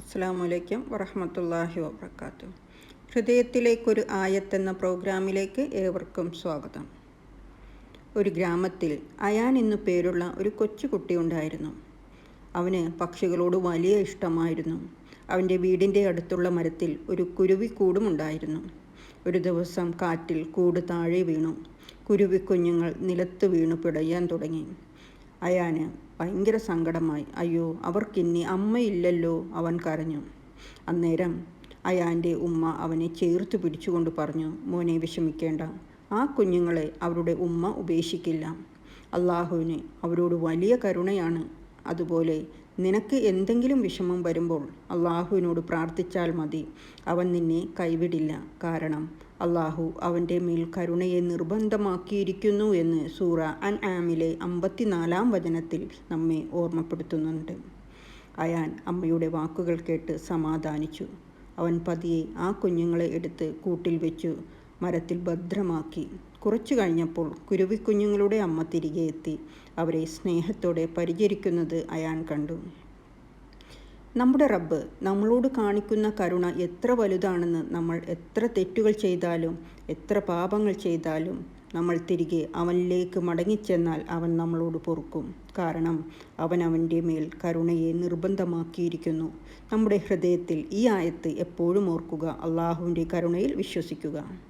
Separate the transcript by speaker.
Speaker 1: അസ്സാമലൈക്കും വറഹമത്തല്ലാഹി വാബർക്കാത്തു ഹൃദയത്തിലേക്കൊരു ആയത്തെന്ന പ്രോഗ്രാമിലേക്ക് ഏവർക്കും സ്വാഗതം. ഒരു ഗ്രാമത്തിൽ അയാൻ എന്നു പേരുള്ള ഒരു കൊച്ചുകുട്ടി ഉണ്ടായിരുന്നു. അവന് പക്ഷികളോട് വലിയ ഇഷ്ടമായിരുന്നു. അവന്റെ വീടിന്റെ അടുത്തുള്ള മരത്തിൽ ഒരു കുരുവി ഉണ്ടായിരുന്നു. ഒരു ദിവസം കാറ്റിൽ കൂട് താഴെ വീണു. കുരുവിക്കുഞ്ഞുങ്ങൾ നിലത്ത് വീണു പിടയാൻ തുടങ്ങി. അയാന് ഭയങ്കര സങ്കടമായി. അയ്യോ അവർക്കിനി അമ്മയില്ലല്ലോ അവൻ കരഞ്ഞു. അന്നേരം അയാന്റെ ഉമ്മ അവനെ ചേർത്ത് പിടിച്ചുകൊണ്ട് പറഞ്ഞു മോനെ വിഷമിക്കേണ്ട. ആ കുഞ്ഞുങ്ങളെ അവരുടെ ഉമ്മ ഉപേക്ഷിക്കില്ല. അള്ളാഹുവിന് അവരോട് വലിയ കരുണയാണ്. അതുപോലെ നിനക്ക് എന്തെങ്കിലും വിഷമം വരുമ്പോൾ അള്ളാഹുവിനോട് പ്രാർത്ഥിച്ചാൽ മതി. അവൻ നിന്നെ കൈവിടില്ല. കാരണം അള്ളാഹു അവന്റെ മേൽ കരുണയെ നിർബന്ധമാക്കിയിരിക്കുന്നു എന്ന് സൂറ അൻ ആമിലെ അമ്പത്തിനാലാം വചനത്തിൽ നമ്മെ ഓർമ്മപ്പെടുത്തുന്നുണ്ട്. അയാൻ അമ്മയുടെ വാക്കുകൾ കേട്ട് സമാധാനിച്ചു. അവൻ പതിയെ ആ കുഞ്ഞുങ്ങളെ എടുത്ത് കൂട്ടിൽ വെച്ചു. മരത്തിൽ ഭദ്രമാക്കി. കുറച്ചു കഴിഞ്ഞപ്പോൾ കുരുവിക്കുഞ്ഞുങ്ങളുടെ അമ്മ തിരികെ എത്തി. അവരെ സ്നേഹത്തോടെ പരിചരിക്കുന്നത് അയാൻ കണ്ടു. നമ്മുടെ റബ്ബ് നമ്മളോട് കാണിക്കുന്ന കരുണ എത്ര വലുതാണെന്ന് നമ്മൾ എത്ര തെറ്റുകൾ ചെയ്താലും എത്ര പാപങ്ങൾ ചെയ്താലും നമ്മൾ തിരികെ അവനിലേക്ക് മടങ്ങിച്ചെന്നാൽ അവൻ നമ്മളോട് പൊറുക്കും. കാരണം അവൻ അവന്റെ മേൽ കരുണയെ നിർബന്ധമാക്കിയിരിക്കുന്നു. നമ്മുടെ ഹൃദയത്തിൽ ഈ ആയത്ത് എപ്പോഴും ഓർക്കുക അള്ളാഹുവിന്റെ കരുണയിൽ വിശ്വസിക്കുക.